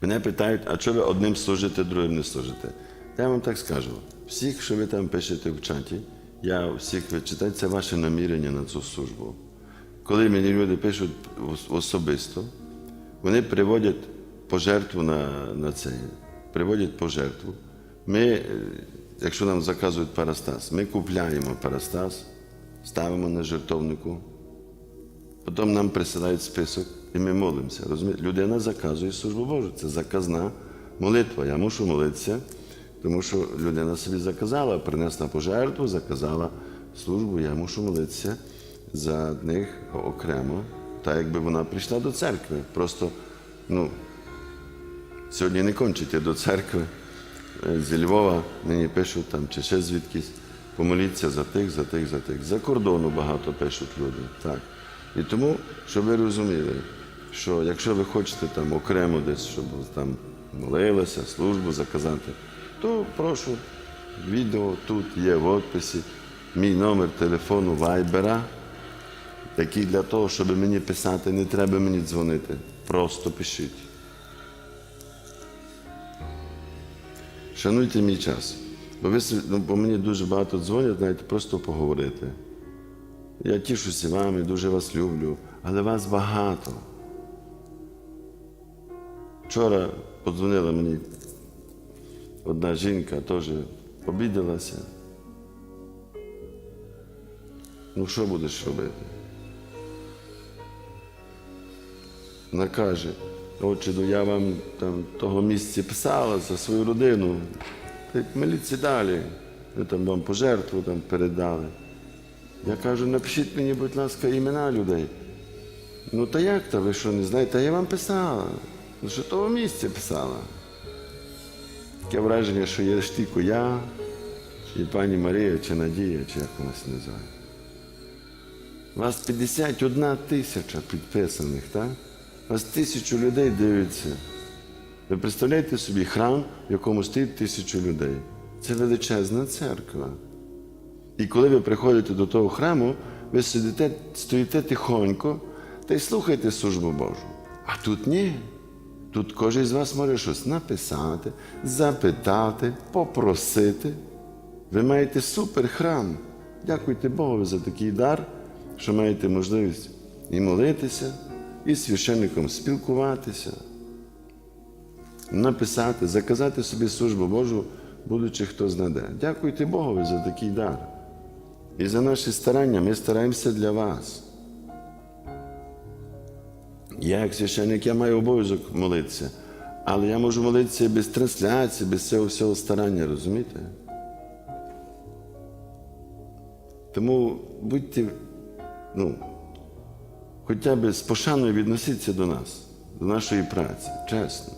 Мене питають, а чого ви одним служите, другим не служите? Та я вам так скажу. Всіх, що ви там пишете в чаті, я всіх ви читаю, це ваше намірення на цю службу. Коли мені люди пишуть особисто, вони приводять пожертву на, на це, приводять пожертву. Ми, е, якщо нам заказують парастас, ми купляємо парастас, ставимо на жертовнику, потім нам присилають список і ми молимося. Розумієте? Людина заказує службу Божу. Це заказна молитва. Я мушу молитися, тому що людина собі заказала, принесла пожертву, заказала службу. Я мушу молитися за них окремо, так якби вона прийшла до церкви. Просто, ну, сьогодні не кончите до церкви. Е, Зі Львова мені пишуть там чи ще звідкись. Помоліться за тих, за тих, за тих. За кордону багато пишуть люди. Так. І тому, щоб ви розуміли, що якщо ви хочете там окремо десь, щоб там молилися, службу заказати, то прошу, відео тут є в описі, мій номер телефону Вайбера, який для того, щоб мені писати, не треба мені дзвонити. Просто пишіть. Шануйте мій час. Бо ви ну, бо мені дуже багато дзвонять, навіть просто поговорити. Я тішуся вами, дуже вас люблю, але вас багато. Вчора подзвонила мені одна жінка, теж обідалася. Ну, що будеш робити? Вона каже, отче, ну я вам там того місця писала за свою родину. Так моліться далі. Ми там вам пожертву там передали. Я кажу, напишіть мені, будь ласка, імена людей. Ну та як то, ви що не знаєте? Та я вам писала. Ну що того місця писала. Таке враження, що є ж тільки я, і пані Марія, чи Надія, чи як вона се називає. Вас 51 тисяча підписаних, так? Вас тисячу людей дивиться. Ви представляєте собі храм, в якому стоїть тисячу людей. Це величезна церква. І коли ви приходите до того храму, ви сидите, стоїте тихонько та й слухаєте службу Божу. А тут ні. Тут кожен з вас може щось написати, запитати, попросити. Ви маєте супер храм. Дякуйте Богу за такий дар, що маєте можливість і молитися, і з священником спілкуватися, написати, заказати собі службу Божу, будучи хто знаде. Дякуйте Богові за такий дар. І за наші старання ми стараємося для вас. Я, як священник, я маю обов'язок молитися, але я можу молитися без трансляції, без цього всього старання, розумієте? Тому будьте, ну, хоча б з пошаною відносіться до нас, до нашої праці, чесно.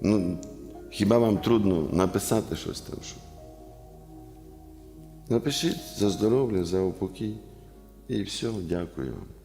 Ну, хіба вам трудно написати щось там? Що? Напишіть за здоров'я, за упокій. І все, дякую вам.